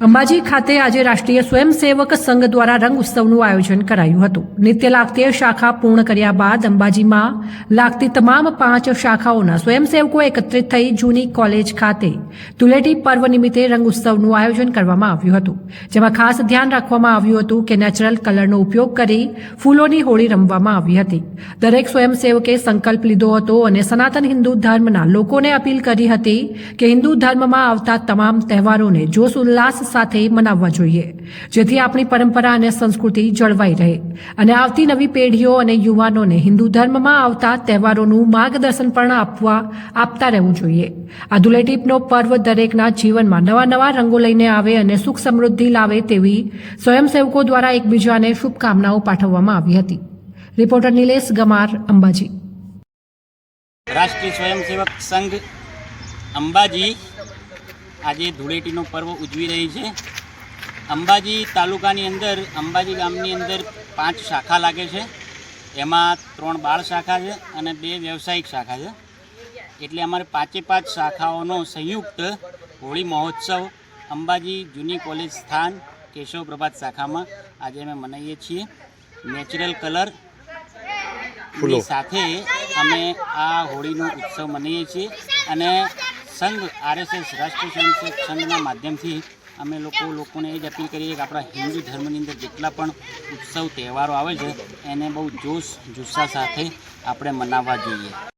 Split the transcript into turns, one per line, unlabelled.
અંબાજી ખાતે આજે રાષ્ટ્રીય સ્વયંસેવક સંઘ દ્વારા રંગ ઉત્સવનું આયોજન કરાયું હતું. નિત્ય લાગતી શાખા પૂર્ણ કર્યા બાદ અંબાજીમાં લાગતી તમામ પાંચ શાખાઓના સ્વયંસેવકો એકત્રિત થઈ જૂની કોલેજ ખાતે ધૂળેટી પર્વ નિમિત્તે રંગ ઉત્સવનું આયોજન કરવામાં આવ્યું હતું. જેમાં ખાસ ધ્યાન રાખવામાં આવ્યું હતું કે નેચરલ કલરનો ઉપયોગ કરી ફૂલોની હોળી રમવામાં આવી હતી. દરેક સ્વયંસેવકે સંકલ્પ લીધો હતો અને સનાતન હિન્દુ ધર્મના લોકોને અપીલ કરી હતી કે હિન્દુ ધર્મમાં આવતા તમામ તહેવારોને જોશ, ઉલ્લાસ સાથે મનાવવા જોઈએ, જેથી આપણી પરંપરા અને સંસ્કૃતિ જળવાઈ રહે. અને આવતી નવી પેઢીઓ અને યુવાનોને હિન્દુ ધર્મમાં આવતા તહેવારોનું માર્ગદર્શન પણ આપવા, આપતા રહેવું જોઈએ. આ ધૂળેટીનો પર્વ દરેકના જીવનમાં નવા નવા રંગો લઈને આવે અને સુખ સમૃદ્ધિ લાવે તેવી સ્વયંસેવકો દ્વારા એકબીજાને શુભકામનાઓ પાઠવવામાં આવી હતી. રિપોર્ટર નિલેશ ગમાર, અંબાજી.
રાષ્ટ્રીય સ્વયંસેવક સંઘ અંબાજી આજે ધૂળેટીનો પર્વ ઉજવી રહી છે. અંબાજી તાલુકાની અંદર અંબાજી ગામની અંદર પાંચ શાખા લાગે છે. એમાં ત્રણ બાળ શાખા છે અને બે વ્યવસાયિક શાખા છે. એટલે અમારે પાંચે પાંચ શાખાઓનો સંયુક્ત હોળી મહોત્સવ અંબાજી જૂની કોલેજ સ્થાન કેશવ પ્રભાત શાખામાં આજે અમે મનાવીએ છીએ. નેચરલ કલર સાથે અમે આ હોળીનો ઉત્સવ મનાવીએ છીએ. અને સંઘ આરએસએસ રાષ્ટ્રીય સ્વયંસેવક સંઘના માધ્યમથી અમે લોકો લોકોને એ જ અપીલ કરીએ કે આપણા હિન્દુ ધર્મની અંદર જેટલા પણ ઉત્સવ, તહેવારો આવે છે, એને બહુ જોશ, જુસ્સા સાથે આપણે મનાવવા જોઈએ.